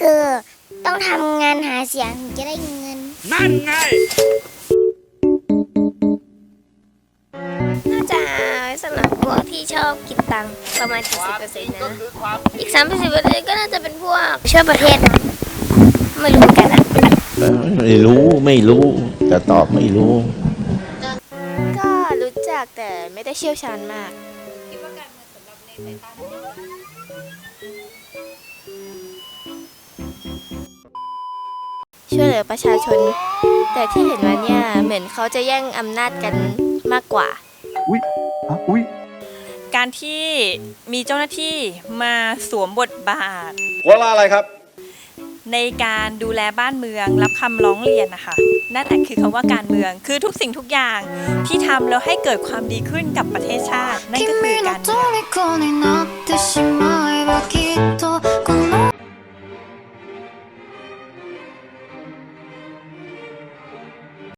คือต้องทำงานหาเสียงถึงจะได้เงิน นั่นไง น่าจะสำหรับพวกที่ชอบกินตังค์ประมาณ70%นะ อีก 30%ก็น่าจะเป็นพวกช่วยประเทศนะไม่รู้เหมือนกันอะไม่รู้ไม่รู้จะตอบไม่รู้ ก็รู้จักแต่ไม่ได้เชี่ยวชาญมาก ช่วยเหลือประชาชน แต่ที่เห็นว่าเนี่ยเหมือนเขาจะแย่งอำนาจกันมากกว่า อุ้ยอะอุ้ยการที่มีเจ้าหน้าที่มาสวมบทบาท หัวลาอะไรครับ ในการดูแลบ้านเมืองรับคำร้องเรียนนะคะนั่นแหละคือคำว่าการเมืองคือทุกสิ่งทุกอย่างที่ทำแล้วให้เกิดความดีขึ้นกับประเทศชาติ นั่นก็คือการเมือง